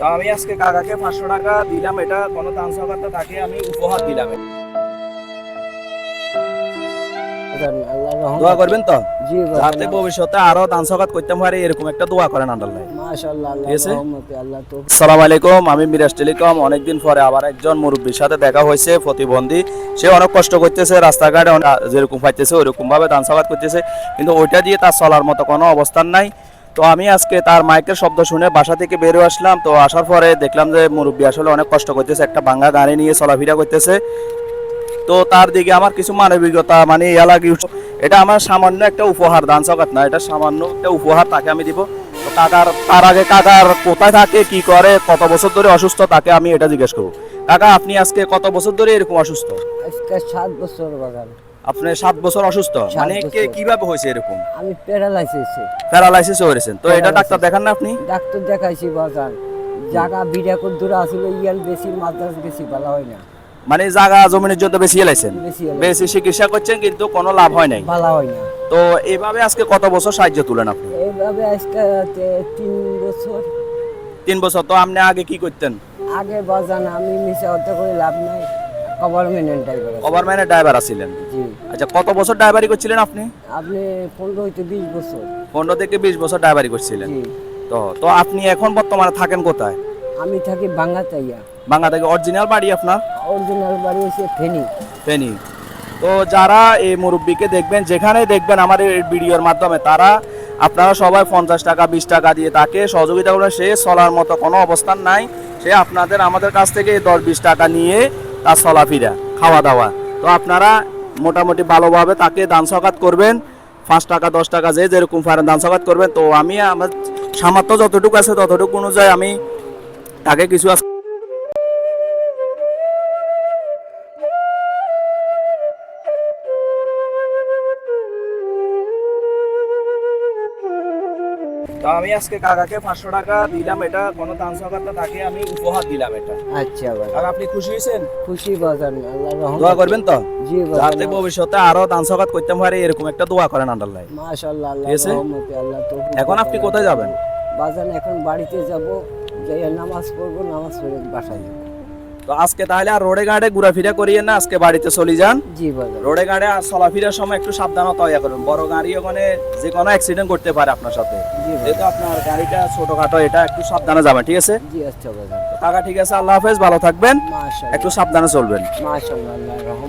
তো আমি আজকে কাকাকে পাঁচশো টাকা দিলাম এটা কোনো দান সহকারটা তাকে আমি উপহার দিলাম। দোয়া করবেন তো? যাতে ভবিষ্যতে আরও দান সহকার করতে পারে এরকম একটা দোয়া করেন আল্লাহ ঠিক আছে? আসসালামু আলাইকুম আমি মিরাজ টেলিকম। অনেকদিন পরে আবার একজন মুরব্বীর সাথে দেখা হয়েছে প্রতিবন্ধী। সে অনেক কষ্ট করতেছে রাস্তাঘাটে অনেক যেরকম পাইতেছে ওইরকম ভাবে দান করতেছে। কিন্তু ওইটা দিয়ে তার চলার মতো কোনো অবস্থান নাই। তো আমি আজকে তার মাইকের শব্দ শুনে বাসা থেকে বেরো আসলাম। তো আসার পরে দেখলাম যে মুরব্বী আসলে অনেক কষ্ট করতেছে, একটা বাঙ্গা গাড়ি নিয়ে চলাফেরা করতেছে। তো তার দিকে আমার কিছু মানবিকতা মানে ইয়া লাগে এটা আমার সামান্য একটা উপহার, দান সকাত না, এটা সামান্য একটা উপহার, তাকে আমি দিব। তো কাকার, তার আগে কাকার কোথায় থাকে, কি করে, কত বছর ধরে অসুস্থ, তাকে আমি এটা জিজ্ঞেস করব। কাকা, আপনি আজকে কত বছর ধরে এরকম অসুস্থ? আজকে সাত বছর বাগান আপনি সাত বছর অসুস্থ? মানে কে কীভাবে হয়েছে এরকম? আমি প্যারালাইসিস প্যারালাইসিস হয়েছেন। তো এটা ডাক্তার দেখান না আপনি? ডাক্তার দেখাইছি বাজার। জায়গা বিড়া দূরে আসলে ইয়ান বেশি মাদ্রাস বেশি ভালো হয় না। মানে জায়গা জমিনের জন্য বেশি এলাইছেন বেশি চিকিৎসা করছেন কিন্তু কোনো লাভ হয় নাই? ভালো হয় না। তো এভাবে আজকে কত বছর সাহায্য তুলেন আপনি? এইভাবে আজকে তিন বছর। তিন বছর। তো আপনি আগে কি করতেন? আগে বাজান আমি মিশা হতে করে লাভ নাই। গভর্নমেন্ট ড্রাইভার ওভারম্যানের ড্রাইভার আছিলেন? জি। আচ্ছা কত বছর ড্রাইভারি করছিলেন আপনি? আপনি পনেরো হইতে বিশ বছর। পনেরো থেকে বিশ বছর ড্রাইভারি করছিলেন। তো তো আপনি এখন বর্তমানে থাকেন কোথায়? আমি থাকি বাঙ্গাতাইয়া। বাংলা থেকে অরিজিনাল বাড়ি আপনার? অরিজিনাল বাড়ি হচ্ছে ফেনী। ফেনী। তো যারা এই মুরব্বীকে দেখবেন যেখানে দেখবেন আমার এই ভিডিওর মাধ্যমে তারা আপনারা সবাই পঞ্চাশ টাকা বিশ টাকা দিয়ে তাকে সহযোগিতা করবেন। সে চলার মতো কোনো অবস্থান নাই। সে আপনাদের আমাদের কাছ থেকে দশ বিশ টাকা নিয়ে তার চলাফিরা খাওয়া দাওয়া তো আপনারা মোটামুটি ভালোভাবে তাকে দান সকাত করবেন। পাঁচ টাকা, দশ টাকা যে যেরকম পারেন দান সকাত করবেন। তো আমি আমার সামর্থ্য যতটুকু আছে ততটুকু অনুযায়ী আমি তাকে কিছু তো আমি আজকে কাকাকে পাঁচশো টাকা দিলাম এটা কোনো দান সহকারটা তাকে আমি উপহার দিলাম এটা। আচ্ছা কাকা আপনি খুশি হয়েছেন? খুশি বাজান আল্লাহ দোয়া করবেন তো? জি যাতে ভবিষ্যতে আরও দান সহকার করতে পারে এরকম একটা দোয়া করেন আন্ডারলাই মাশাআল্লাহ আল্লাহ রহমতে আল্লাহ তো এখন আপনি কোথায় যাবেন? বাজান এখন বাড়িতে যাব যাই নামাজ পড়ব নামাজ পড়ে বাসায় যাব। তো আজকে তাহলে আর রোডে ঘাটে ঘোরাফেরা করিয়ে না আজকে বাড়িতে চলে যান। জি বাবা। রোডে ঘাটে আর চলাফেরার সময় একটু সাবধানতা ইয়া করুন। বড় গাড়ি ওখানে যে কোনো অ্যাক্সিডেন্ট করতে পারে আপনার সাথে। যেহেতু আপনার গাড়িটা ছোটখাটো এটা একটু সাবধানে যাবেন ঠিক আছে? জি আচ্ছা কাকা ঠিক আছে আল্লাহ হাফেজ ভালো থাকবেন। একটু সাবধানে চলবেন। মাশাআল্লাহ